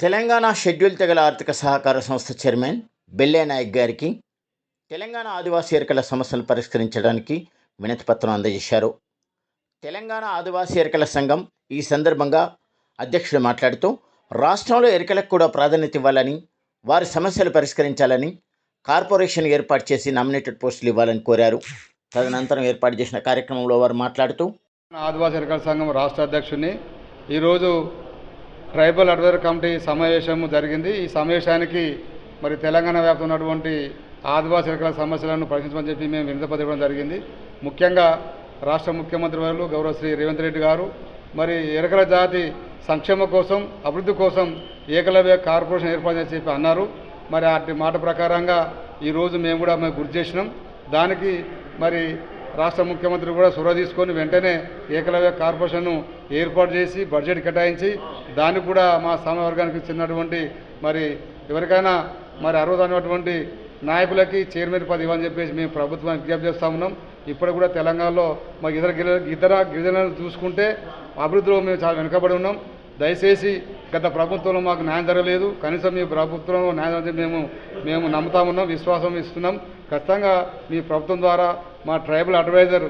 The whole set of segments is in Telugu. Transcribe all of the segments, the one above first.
తెలంగాణ షెడ్యూల్ తెగల ఆర్థిక సహకార సంస్థ చైర్మన్ బెల్లే నాయక్ గారికి తెలంగాణ ఆదివాసీ ఎరకల సమస్యలు పరిష్కరించడానికి వినతిపత్రం అందజేశారు. తెలంగాణ ఆదివాసీ ఎరకల సంఘం ఈ సందర్భంగా అధ్యక్షుడు మాట్లాడుతూ రాష్ట్రంలో ఎరకలకు కూడా ప్రాధాన్యత ఇవ్వాలని వారి సమస్యలు పరిష్కరించాలని కార్పొరేషన్ ఏర్పాటు చేసి నామినేటెడ్ పోస్టులు ఇవ్వాలని కోరారు. తదనంతరం ఏర్పాటు చేసిన కార్యక్రమంలో వారు మాట్లాడుతూ ఆదివాసీ ఎరకల సంఘం రాష్ట్ర అధ్యక్షుడిని ఈరోజు ట్రైబల్ అడ్వైజర్ కమిటీ సమావేశం జరిగింది. ఈ సమావేశానికి మరి తెలంగాణ వ్యాప్తంగా ఉన్నటువంటి ఆదివాసీ సమస్యలను పరిశీలించమని చెప్పి మేము వినతిపత్రం జరిగింది. ముఖ్యంగా రాష్ట్ర ముఖ్యమంత్రి వారు గౌరవ శ్రీ రేవంత్ రెడ్డి గారు మరి ఎరకల జాతి సంక్షేమ కోసం అభివృద్ధి కోసం ఏకలవ్య కార్పొరేషన్ ఏర్పాటు చేసి చెప్పి అన్నారు. మరి అటు మాట ప్రకారంగా ఈరోజు మేము కూడా మేము గుర్తు చేసినాం. దానికి మరి రాష్ట్ర ముఖ్యమంత్రి కూడా చొరవ తీసుకొని వెంటనే ఏకలవ్య కార్పొరేషన్ను ఏర్పాటు చేసి బడ్జెట్ కేటాయించి దానికి కూడా మా సమవర్గానికి చెందినటువంటి మరి ఎవరికైనా మరి అర్హులైనటువంటి నాయకులకి చైర్మన్ పదవి ఇవ్వని చెప్పేసి మేము ప్రభుత్వానికి విజ్ఞప్తి చేస్తూ ఉన్నాం. ఇప్పుడు కూడా తెలంగాణలో మా ఇతర ఇతర గిరిజనులను చూసుకుంటే అభివృద్ధిలో మేము చాలా వెనుకబడి ఉన్నాం. దయచేసి గత ప్రభుత్వంలో మాకు న్యాయం జరగలేదు. కనీసం మీ ప్రభుత్వంలో న్యాయం మేము మేము నమ్ముతా ఉన్నాం విశ్వాసం ఇస్తున్నాం. ఖచ్చితంగా మీ ప్రభుత్వం ద్వారా మా ట్రైబల్ అడ్వైజర్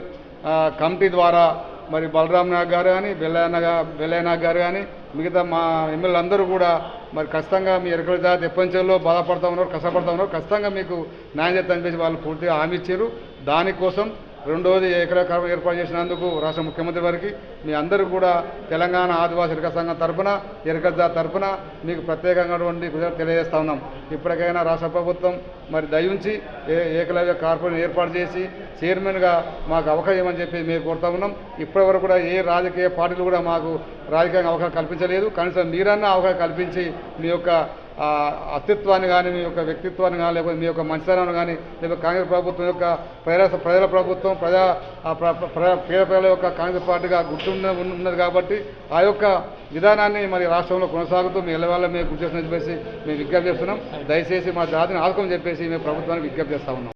కమిటీ ద్వారా మరి బలరామ్ నాగ్ గారు కానీ బెల్లయ్య బెల్లయ్య నాగ్ గారు కానీ మిగతా మా ఎమ్మెల్యే అందరూ కూడా మరి ఖచ్చితంగా మీ ఎరకల జాతి ఎప్పంచెల్లో బాధపడతా ఉన్నారు కష్టపడతా ఉన్నారు. ఖచ్చితంగా మీకు న్యాయం చేస్తామని చెప్పేసి వాళ్ళు పూర్తిగా హామీ ఇచ్చారు. దానికోసం రెండవది ఎకరా కార్యం ఏర్పాటు చేసినందుకు రాష్ట్ర ముఖ్యమంత్రి వారికి మీ అందరూ కూడా తెలంగాణ ఆదివాసీ ఎరక సంఘం తరఫున ఎరక తరఫున మీకు ప్రత్యేకంగాటువంటి కృతజ్ఞతలు తెలియజేస్తా ఉన్నాం. ఇప్పటికైనా రాష్ట్ర ప్రభుత్వం మరి దయించి ఏ ఏకలవ్య కార్పొరేషన్ ఏర్పాటు చేసి చైర్మన్గా మాకు అవకాశం ఇవ్వమని చెప్పి మేము కోరుతా ఉన్నాం. ఇప్పటివరకు కూడా ఏ రాజకీయ పార్టీలు కూడా మాకు రాజకీయంగా అవకాశం కల్పించలేదు. కనీసం మీరన్నా అవకాశం కల్పించి మీ యొక్క అస్తిత్వాన్ని కానీ మీ యొక్క వ్యక్తిత్వాన్ని కానీ లేకపోతే మీ యొక్క మంచితనాన్ని కానీ లేకపోతే కాంగ్రెస్ ప్రభుత్వం యొక్క ప్రజల ప్రజల ప్రభుత్వం ప్రజా ప్ర- పేద ప్రజల యొక్క కాంగ్రెస్ పార్టీగా గుర్తున్న ఉన్నది కాబట్టి ఆ యొక్క విధానాన్ని మరి రాష్ట్రంలో కొనసాగుతూ మీ ఇళ్ళవాళ్ళ మేము గుర్తు చేసిన చెప్పేసి మేము విజ్ఞప్తి చేస్తున్నాం. దయచేసి మా జాతిని ఆదుకోమని చెప్పేసి మేము ప్రభుత్వానికి విజ్ఞప్తి చేస్తా ఉన్నాం.